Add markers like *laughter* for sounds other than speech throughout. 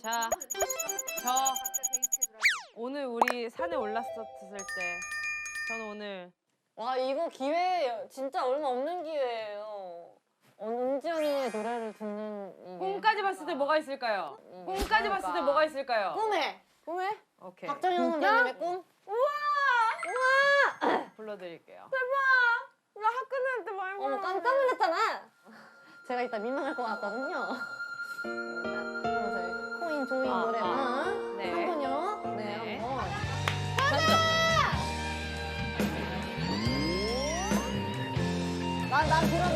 자, 저 오늘 우리 산에 올랐었을 때 저는 오늘 와 이거 기회 진짜 얼마 없는 기회예요. 은지 언니의 노래를 듣는 이게 꿈까지 봤을 때 뭐가 있을까요? 이게 꿈까지 봤을 때 뭐가 있을까요? 꿈에 꿈에 오케이 박정현 선배님의 꿈. *laughs* 불러드릴게요. 나 학교 다닐 때 많이 어머 깜짝 놀랐잖아. *laughs* 제가 이따 민망할 것 같거든요. 코인 조인 아, 노래만 아. 네. 한번요. 네, 네. 한번. 난, 난 그러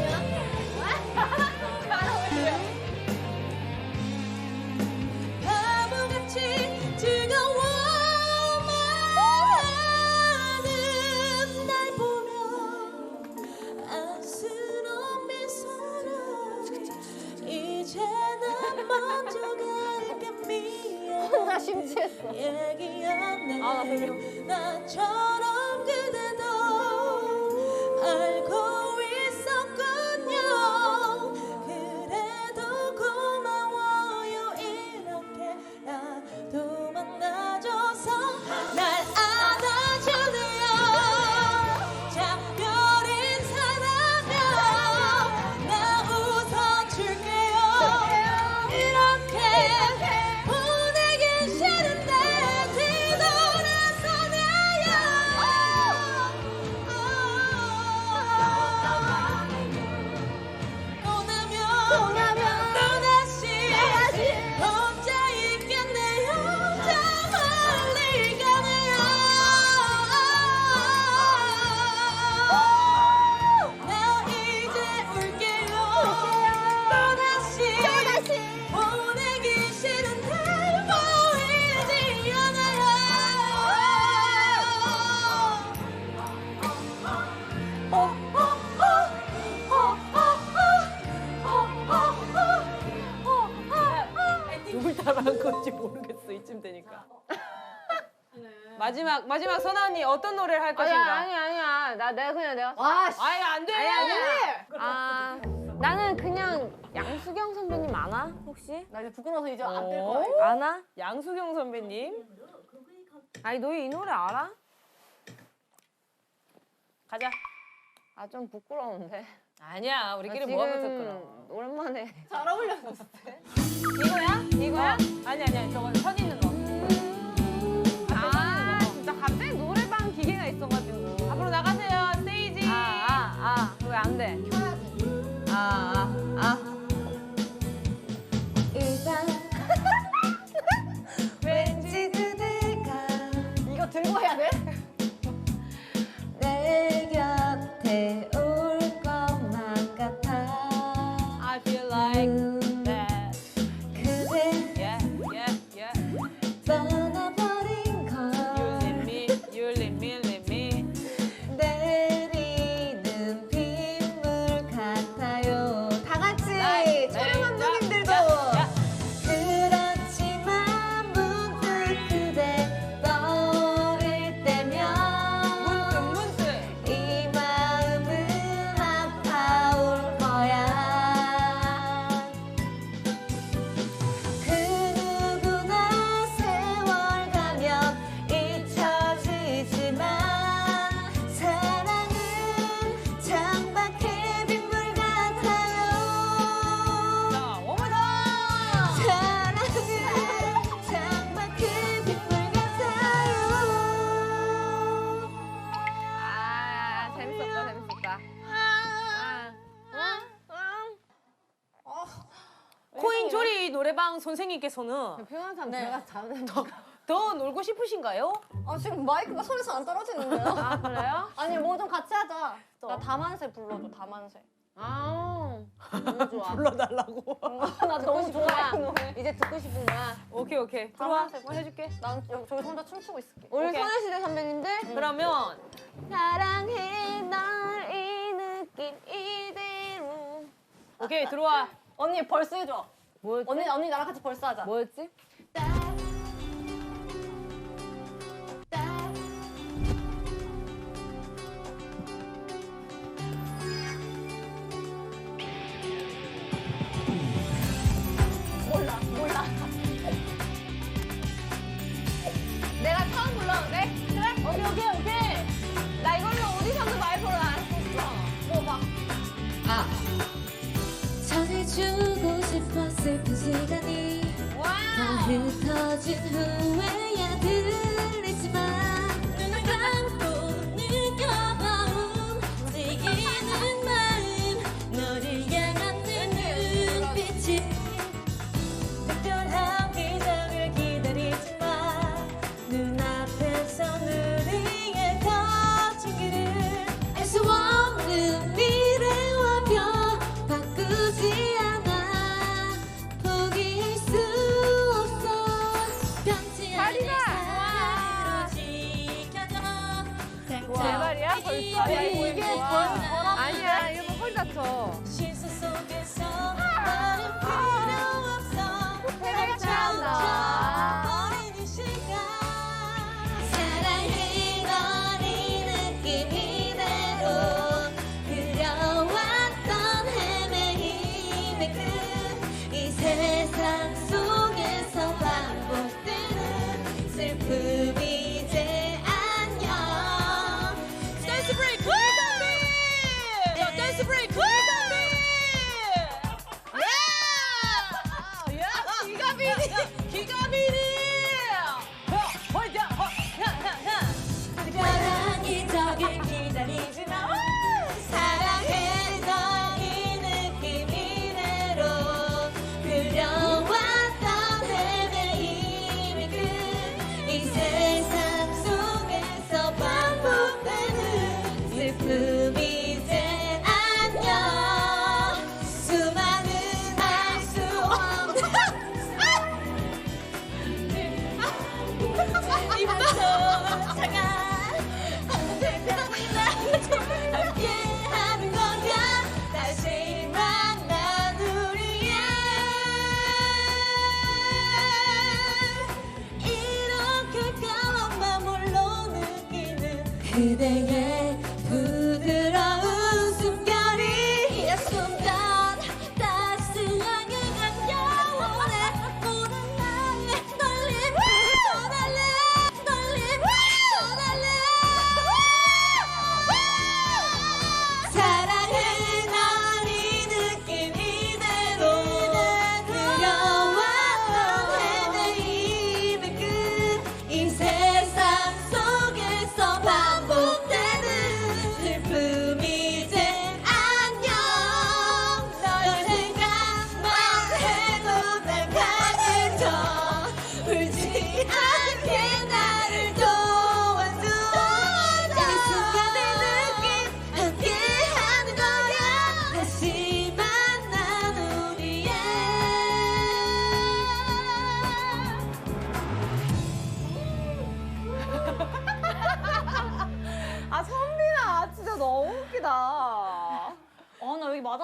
마지막 마지막 선아 언니 어떤 노래를 할 아니야 것인가? 아니야 아니야 나 내가 그냥 내가 와 씨. 아예 안 돼. 아 나는 그냥 양수경 선배님 아나 혹시 나 이제 부끄러워서 이제 안될 어? 거야. 아나? 양수경 선배님 아니 너희 이 노래 알아? 가자. 아 좀 부끄러운데. 아니야 나 우리끼리 뭐 하면서 끊어. 오랜만에 잘 어울렸어. 이거야? 이거야? 아니 아니 저거 선 있는 거. 아 갑자기 노래방 기계가 있어가지고 앞으로 나가세요 스테이지. 아 아 아 왜 안 돼? 코인 조리 노래방 선생님께서는 표현한 사람 들어가서 자도 된다. 더 놀고 싶으신가요? 아 지금 마이크가 손에서 안 떨어지는데요? 아 그래요? *laughs* 아니 뭐 좀 같이 하자. 나 다만세 불러줘 다만세. 아 너무 좋아. *laughs* 불러달라고. 나 너무 노래. 이제 듣고 싶은 거야. 오케이 오케이. 들어와. 뭐 해줄게. 난 여기 저기 혼자 춤추고 있을게. 오케이. 소녀시대 선배님들 그러면 사랑해 널 이 느낌 이대로 오케이 들어와. 언니 벌스 해줘. 뭐였지? 언니 언니 나랑 같이 벌스 하자. 뭐였지?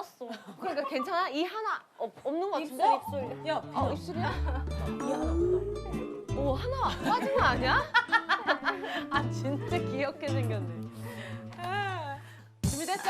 떴어. 그러니까 괜찮아? 이 하나 어, 없는 거 같은데? 입술, 입술. 야, 아, 입술이야? 이 하나 없다. 오, 하나 빠진 거 아니야? *laughs* 아, 진짜 귀엽게 생겼네. 아, 준비됐죠?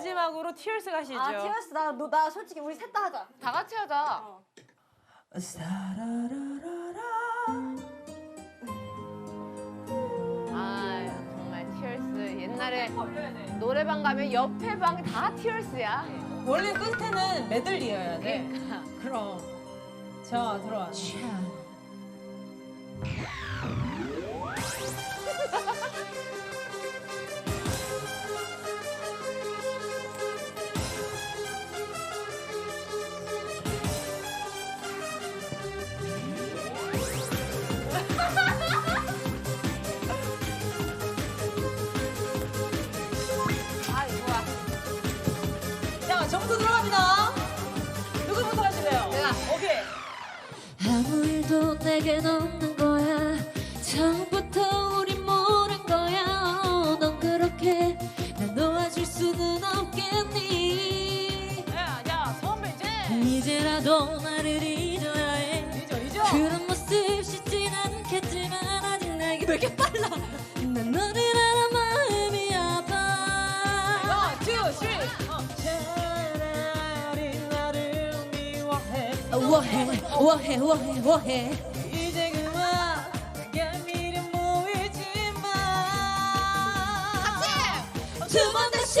마지막으로 티얼스 가시죠. 아 티어스 나 너 나 솔직히 우리 셋 다 하자. 다 같이 하자. 아 정말 티얼스 옛날에 노래방 가면 옆에 방 다 티얼스야. 원래 끝에는 메들리여야 돼. 그럼. 자, 들어와. 아 이거야. 자, 점수 들어갑니다. 누구부터 하실래요? 내가. 오케이. 아무 일도 내겐 없는 거야 처음부터 우린 모른 거야 넌 그렇게 날 놓아줄 수는 없겠니 야, 야, 선배 이제. 이제라도 나를 잊 워해. 워해 워해 워해 이제 그만 내게 미련 모이지 마. 두번 다시